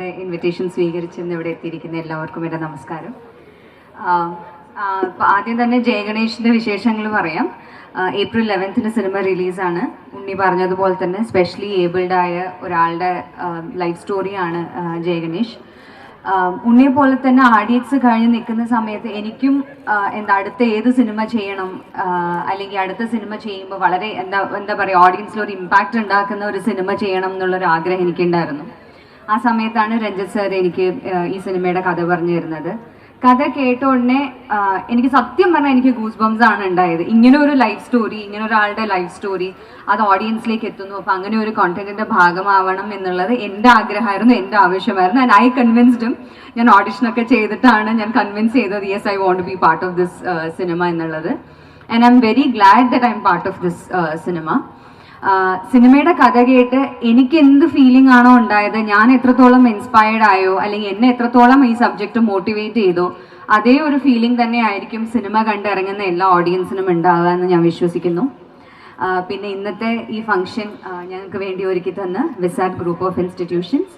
ഞങ്ങളുടെ ഇൻവിറ്റേഷൻ സ്വീകരിച്ചെന്ന് ഇവിടെ എത്തിയിരിക്കുന്ന എല്ലാവർക്കും എന്റെ നമസ്കാരം. ആദ്യം തന്നെ ജയഗണേഷിന്റെ വിശേഷങ്ങൾ പറയാം. ഏപ്രിൽ ലെവൻത്തിന് സിനിമ റിലീസാണ് ഉണ്ണി പറഞ്ഞതുപോലെ തന്നെ സ്പെഷ്യലി ഏബിൾഡ് ആയ ഒരാളുടെ ലൈഫ് സ്റ്റോറിയാണ് ജയഗണേഷ്. ഉണ്ണിയെ പോലെ തന്നെ ആഡിയൻസ് കഴിഞ്ഞ് നിൽക്കുന്ന സമയത്ത് എനിക്കും എന്താ അടുത്ത ഏത് സിനിമ ചെയ്യണം അല്ലെങ്കിൽ അടുത്ത സിനിമ ചെയ്യുമ്പോൾ വളരെ എന്താ എന്താ പറയുക ഓഡിയൻസിൽ ഒരു ഇമ്പാക്റ്റ് ഉണ്ടാക്കുന്ന ഒരു സിനിമ ചെയ്യണം എന്നുള്ളൊരു ആഗ്രഹം എനിക്കുണ്ടായിരുന്നു. ആ സമയത്താണ് രഞ്ജിത്ത് സാർ എനിക്ക് ഈ സിനിമയുടെ കഥ പറഞ്ഞു തരുന്നത്. കഥ കേട്ട ഉടനെ എനിക്ക് സത്യം പറഞ്ഞാൽ എനിക്ക് ഗൂസ് ബംസ് ആണ് ഉണ്ടായത്. ഇങ്ങനെ ഒരു ലൈഫ് സ്റ്റോറി ഇങ്ങനെ ഒരാളുടെ ലൈഫ് സ്റ്റോറി അത് ഓഡിയൻസിലേക്ക് എത്തുന്നു. അപ്പോൾ അങ്ങനെ ഒരു കോണ്ടന്റിന്റെ ഭാഗമാവണം എന്നുള്ളത് എന്റെ ആഗ്രഹമായിരുന്നു എന്റെ ആവശ്യമായിരുന്നു. ആൻഡ് ഐ കൺവിൻസ്ഡും ഞാൻ ഓഡിഷനൊക്കെ ചെയ്തിട്ടാണ് ഞാൻ കൺവിൻസ് ചെയ്തത് yes I won't be part of this cinema എന്നുള്ളത്. And I'm very glad that I'm part of this cinema സിനിമയുടെ കഥ കേട്ട് എനിക്ക് എന്ത് ഫീലിംഗ് ആണോ ഉണ്ടായത്? ഞാൻ എത്രത്തോളം ഇൻസ്പയർഡ് ആയോ? അല്ലെങ്കിൽ എന്നെ എത്രത്തോളം ഈ സബ്ജക്റ്റ് മോട്ടിവേറ്റ് ചെയ്തോ? അതേ ഒരു ഫീലിംഗ് തന്നെ ആയിരിക്കും സിനിമ കണ്ടിറങ്ങുന്ന എല്ലാ ഓഡിയൻസിനും ഉണ്ടാവുക എന്ന് ഞാൻ വിശ്വസിക്കുന്നു. പിന്നെ ഇന്നത്തെ ഈ ഫംഗ്ഷൻ ഞങ്ങൾക്ക് വേണ്ടി ഒരുക്കി തന്ന Visat group of institutions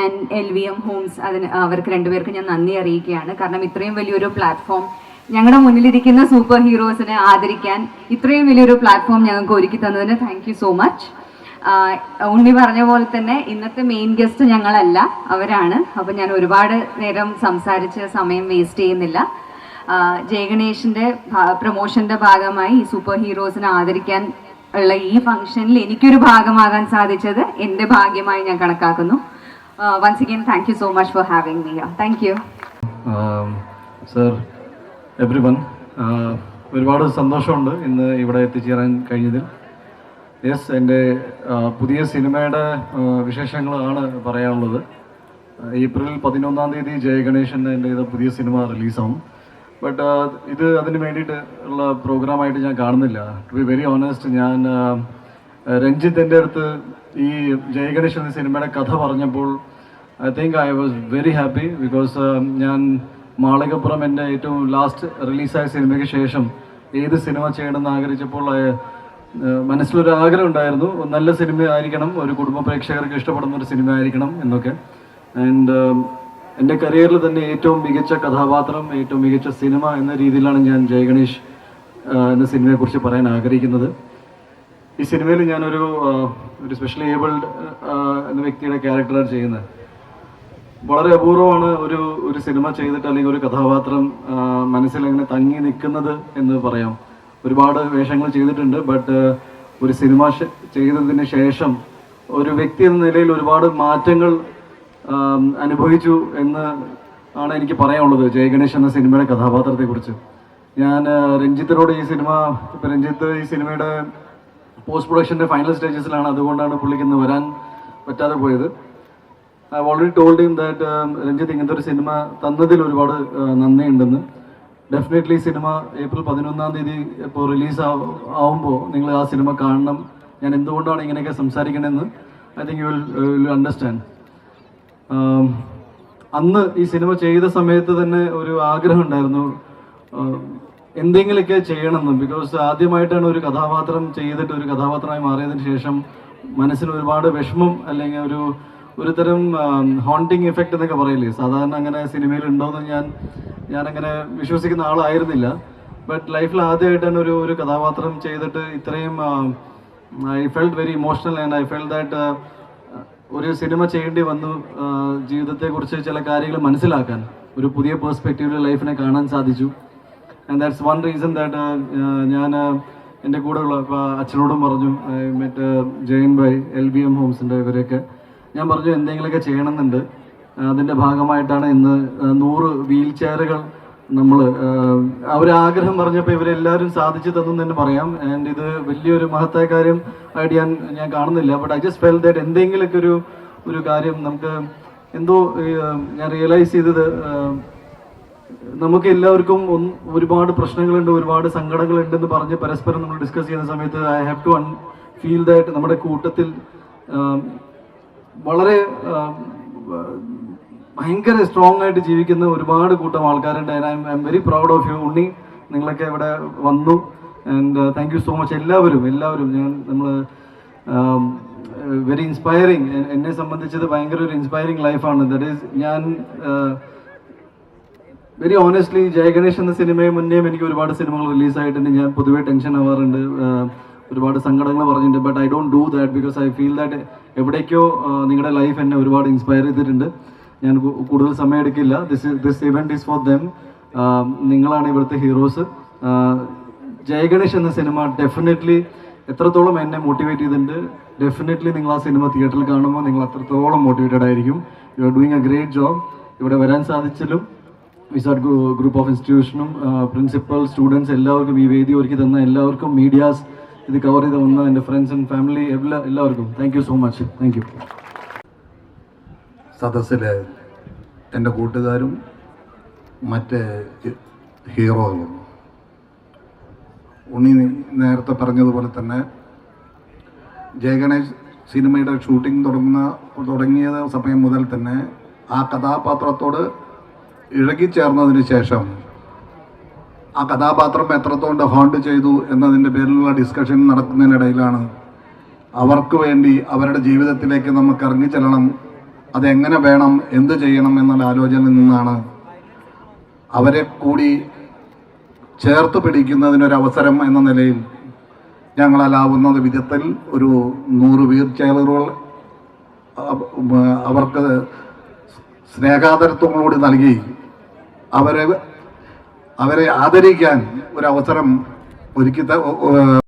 and L V M homes അതിന് അവർക്ക് രണ്ടുപേർക്കും ഞാൻ നന്ദി അറിയിക്കുകയാണ്. കാരണം ഇത്രയും വലിയൊരു പ്ലാറ്റ്ഫോം ഞങ്ങളുടെ മുന്നിലിരിക്കുന്ന സൂപ്പർ ഹീറോസിനെ ആദരിക്കാൻ ഇത്രയും വലിയൊരു പ്ലാറ്റ്ഫോം ഞങ്ങൾക്ക് ഒരുക്കി തന്നതിന് താങ്ക് സോ മച്ച് ഉണ്ണി പറഞ്ഞ പോലെ തന്നെ ഇന്നത്തെ മെയിൻ ഗസ്റ്റ് ഞങ്ങളല്ല അവരാണ്. അപ്പം ഞാൻ ഒരുപാട് നേരം സംസാരിച്ച് സമയം വേസ്റ്റ് ചെയ്യുന്നില്ല. ജയഗണേഷിന്റെ പ്രൊമോഷന്റെ ഭാഗമായി ഈ സൂപ്പർ ഹീറോസിനെ ആദരിക്കാൻ ഉള്ള ഈ ഫംഗ്ഷനിൽ എനിക്കൊരു ഭാഗമാകാൻ സാധിച്ചത് എന്റെ ഭാഗ്യമായി ഞാൻ കണക്കാക്കുന്നു. Once again thank so much for having me thank you sir everyone ഒരുപാട് സന്തോഷമുണ്ട് ഇന്ന് ഇവിടെ എത്തിച്ചേരാൻ കഴിഞ്ഞതിൽ. യെസ് എന്റെ പുതിയ സിനിമയുടെ വിശേഷങ്ങളാണ് പറയാനുള്ളത്. ഏപ്രിൽ പതിനൊന്നാം തീയതി ജയഗണേശൻ എന്റെ ഇത് പുതിയ സിനിമ റിലീസാവും. ബട്ട് ഇത് അതിന് വേണ്ടിയിട്ട് ഉള്ള പ്രോഗ്രാമായിട്ട് ഞാൻ കാണുന്നില്ല. ടു ബി വെരി ഓണസ്റ്റ് ഞാൻ രഞ്ജിത്ത് എന്റെ അടുത്ത് ഈ ജയഗണേഷ് എന്ന സിനിമയുടെ കഥ പറഞ്ഞപ്പോൾ I think I was very happy because ഞാൻ മാളികപ്പുറം എന്റെ ഏറ്റവും ലാസ്റ്റ് റിലീസായ സിനിമയ്ക്ക് ശേഷം ഏത് സിനിമ ചെയ്യണമെന്ന് ആഗ്രഹിച്ചപ്പോൾ മനസ്സിലൊരു ആഗ്രഹം ഉണ്ടായിരുന്നു. നല്ല സിനിമ ആയിരിക്കണം ഒരു കുടുംബ പ്രേക്ഷകർക്ക് ഇഷ്ടപ്പെടുന്ന ഒരു സിനിമ ആയിരിക്കണം എന്നൊക്കെ. ആൻഡ് എന്റെ കരിയറിൽ തന്നെ ഏറ്റവും മികച്ച കഥാപാത്രം ഏറ്റവും മികച്ച സിനിമ എന്ന രീതിയിലാണ് ഞാൻ ജയഗണേഷ് എന്ന സിനിമയെക്കുറിച്ച് പറയാൻ ആഗ്രഹിക്കുന്നത്. ഈ സിനിമയിൽ ഞാനൊരു ഒരു സ്പെഷ്യലി ഏബിൾഡ് എന്ന വ്യക്തിയുടെ ക്യാരക്ടറാണ് ചെയ്യുന്നത്. വളരെ അപൂർവമാണ് ഒരു ഒരു സിനിമ ചെയ്തിട്ട് അല്ലെങ്കിൽ ഒരു കഥാപാത്രം അങ്ങനെ തങ്ങി നിൽക്കുന്നത് എന്ന് പറയാം. ഒരുപാട് വേഷങ്ങൾ ചെയ്തിട്ടുണ്ട് ബട്ട് ഒരു സിനിമ ചെയ്തതിന് ശേഷം ഒരു വ്യക്തി എന്ന നിലയിൽ ഒരുപാട് മാറ്റങ്ങൾ അനുഭവിച്ചു എന്ന് ആണ് എനിക്ക് പറയാനുള്ളത് ജയഗണേഷ് എന്ന സിനിമയുടെ കഥാപാത്രത്തെക്കുറിച്ച്. ഞാൻ രഞ്ജിത്തിനോട് ഈ സിനിമ ഇപ്പം രഞ്ജിത്ത് ഈ സിനിമയുടെ പോസ്റ്റ് പ്രൊഡക്ഷന്റെ ഫൈനൽ സ്റ്റേജസിലാണ് അതുകൊണ്ടാണ് പുള്ളിക്ക് ഇന്ന് വരാൻ പറ്റാതെ പോയത്. I already told him that Ranjith ഇങ്ങനത്തെ ഒരു സിനിമ തന്നതിൽ ഒരുപാട് നന്ദിയുണ്ടെന്ന്. ഡെഫിനറ്റ്ലി സിനിമ ഏപ്രിൽ പതിനൊന്നാം തീയതി ഇപ്പോൾ റിലീസ് ആവുമ്പോൾ നിങ്ങൾ ആ സിനിമ കാണണം. ഞാൻ എന്തുകൊണ്ടാണ് ഇങ്ങനെയൊക്കെ സംസാരിക്കണമെന്ന് I think you will will understand അന്ന് ഈ സിനിമ ചെയ്ത സമയത്ത് തന്നെ ഒരു ആഗ്രഹം ഉണ്ടായിരുന്നു. ആഹ് എന്തെങ്കിലുമൊക്കെ ചെയ്യണമെന്ന്. ബിക്കോസ് ആദ്യമായിട്ടാണ് ഒരു കഥാപാത്രം ചെയ്തിട്ട് ഒരു കഥാപാത്രമായി മാറിയതിന് ശേഷം മനസ്സിന് ഒരുപാട് വിഷമം അല്ലെങ്കിൽ ഒരു ഒരു തരം ഹോണ്ടിങ് എഫക്റ്റ് എന്നൊക്കെ പറയില്ലേ? സാധാരണ അങ്ങനെ സിനിമയിൽ ഉണ്ടോയെന്ന് ഞാൻ ഞാനങ്ങനെ വിശ്വസിക്കുന്ന ആളായിരുന്നില്ല. ബട്ട് ലൈഫിൽ ആദ്യമായിട്ടാണ് ഒരു ഒരു കഥാപാത്രം ചെയ്തിട്ട് ഇത്രയും I felt very emotional and I felt that ഒരു സിനിമ ചെയ്യേണ്ടി വന്നു ജീവിതത്തെക്കുറിച്ച് ചില കാര്യങ്ങൾ മനസ്സിലാക്കാൻ. ഒരു പുതിയ പേഴ്സ്പെക്റ്റീവിൽ ലൈഫിനെ കാണാൻ സാധിച്ചു. And that's one reason that ഞാൻ എന്റെ കൂടെയുള്ള അച്ഛനോടും പറഞ്ഞു മറ്റ് Jayan bhai L B M ഹോംസിന്റെ ഇവരെയൊക്കെ. ഞാൻ പറഞ്ഞു എന്തെങ്കിലുമൊക്കെ ചെയ്യണമെന്നുണ്ട്. അതിന്റെ ഭാഗമായിട്ടാണ് ഇന്ന് നൂറ് വീൽ ചെയറുകൾ നമ്മൾ അവരാഗ്രഹം പറഞ്ഞപ്പോൾ ഇവരെല്ലാവരും സാധിച്ചു തന്നു എന്ന് തന്നെ പറയാം. ആൻഡ് ഇത് വലിയൊരു മഹത്തായ കാര്യം ആയിട്ട് ഞാൻ ഞാൻ കാണുന്നില്ല. But I just felt that എന്തെങ്കിലുമൊക്കെ ഒരു ഒരു കാര്യം നമുക്ക് എന്തോ ഞാൻ റിയലൈസ് ചെയ്തത് നമുക്ക് എല്ലാവർക്കും ഒരുപാട് പ്രശ്നങ്ങളുണ്ട് ഒരുപാട് സങ്കടങ്ങളുണ്ടെന്ന് പറഞ്ഞ് പരസ്പരം നമ്മൾ ഡിസ്കസ് ചെയ്യുന്ന സമയത്ത് I have to and feel that നമ്മുടെ കൂട്ടത്തിൽ വളരെ ഭയങ്കര സ്ട്രോങ് ആയിട്ട് ജീവിക്കുന്ന ഒരുപാട് കൂട്ടം ആൾക്കാരുണ്ട്. I'm very proud of you Unni. നിങ്ങളൊക്കെ ഇവിടെ വന്നു. And thank you so much എല്ലാവരും എല്ലാവരും. ഞാൻ നമ്മൾ വെരി ഇൻസ്പയറിങ് എന്നെ സംബന്ധിച്ചത് ഭയങ്കര ഒരു ഇൻസ്പയറിങ് ലൈഫാണ് ദറ്റ് ഈസ് ഞാൻ വെരി ഓണസ്റ്റ്ലി ജയഗണേഷ് എന്ന സിനിമയെ മുന്നേയും എനിക്ക് ഒരുപാട് സിനിമകൾ റിലീസായിട്ടുണ്ട് ഞാൻ പൊതുവേ ടെൻഷൻ ആവാറുണ്ട്. ഒരുപാട് സങ്കടങ്ങൾ പറഞ്ഞിട്ടുണ്ട്. But I don't do that because I feel that എവിടേക്കോ നിങ്ങളുടെ ലൈഫ് എന്നെ ഒരുപാട് ഇൻസ്പയർ ചെയ്തിട്ടുണ്ട്. ഞാൻ കൂടുതൽ സമയം എടുക്കില്ല. This this event is for them നിങ്ങളാണ് ഇവിടുത്തെ ഹീറോസ് ജയഗണേഷ് എന്ന സിനിമ ഡെഫിനറ്റ്ലി എത്രത്തോളം എന്നെ മോട്ടിവേറ്റ് ചെയ്തിട്ടുണ്ട്. ഡെഫിനറ്റ്ലി നിങ്ങൾ ആ സിനിമ തിയേറ്ററിൽ കാണുമ്പോൾ നിങ്ങൾ അത്രത്തോളം മോട്ടിവേറ്റഡ് ആയിരിക്കും. You are doing a great job ഇവിടെ വരാൻ സാധിച്ചാലും വിസാർഡ് ഗ്രൂപ്പ് ഓഫ് ഇൻസ്റ്റിറ്റ്യൂഷനും പ്രിൻസിപ്പൽ സ്റ്റുഡൻസ് എല്ലാവർക്കും ഈ വേദി ഒരുക്കി തന്ന എല്ലാവർക്കും മീഡിയാസ് ഇത് കവർ ചെയ്ത് വന്ന എന്റെ ഫ്രണ്ട്സ് ആൻഡ് ഫാമിലി എല്ലാ എല്ലാവർക്കും thank so much thank you സദസ്സിലെ എന്റെ കൂട്ടുകാരും മറ്റ് ഹീറോകളും ഉണ്ണി നേരത്തെ പറഞ്ഞതുപോലെ തന്നെ ജയഗണേഷ് സിനിമയുടെ ഷൂട്ടിംഗ് തുടങ്ങുന്ന തുടങ്ങിയ സമയം മുതൽ തന്നെ ആ കഥാപാത്രത്തോട് ഇഴകിച്ചേർന്നതിന് ശേഷം ആ കഥാപാത്രം എത്രത്തോണ്ട് ഹോണ്ട് ചെയ്തു എന്നതിന്റെ പേരിലുള്ള ഡിസ്കഷൻ നടക്കുന്നതിനിടയിലാണ് അവർക്ക് വേണ്ടി അവരുടെ ജീവിതത്തിലേക്ക് നമുക്ക് ഇറങ്ങിച്ചെല്ലണം. അതെങ്ങനെ വേണം എന്ത് ചെയ്യണം എന്നുള്ള ആലോചനയിൽ നിന്നാണ് അവരെ കൂടി ചേർത്ത് പിടിക്കുന്നതിനൊരവസരം എന്ന നിലയിൽ ഞങ്ങളാലാവുന്ന വിധത്തിൽ ഒരു നൂറ് വീൽ ചെയറുകൾ അവ- അവർക്ക് സ്നേഹാദരത്വങ്ങളോട് നൽകി അവരെ അവരെ ആദരിക്കാൻ ഒരു അവസരം ഒരുക്കി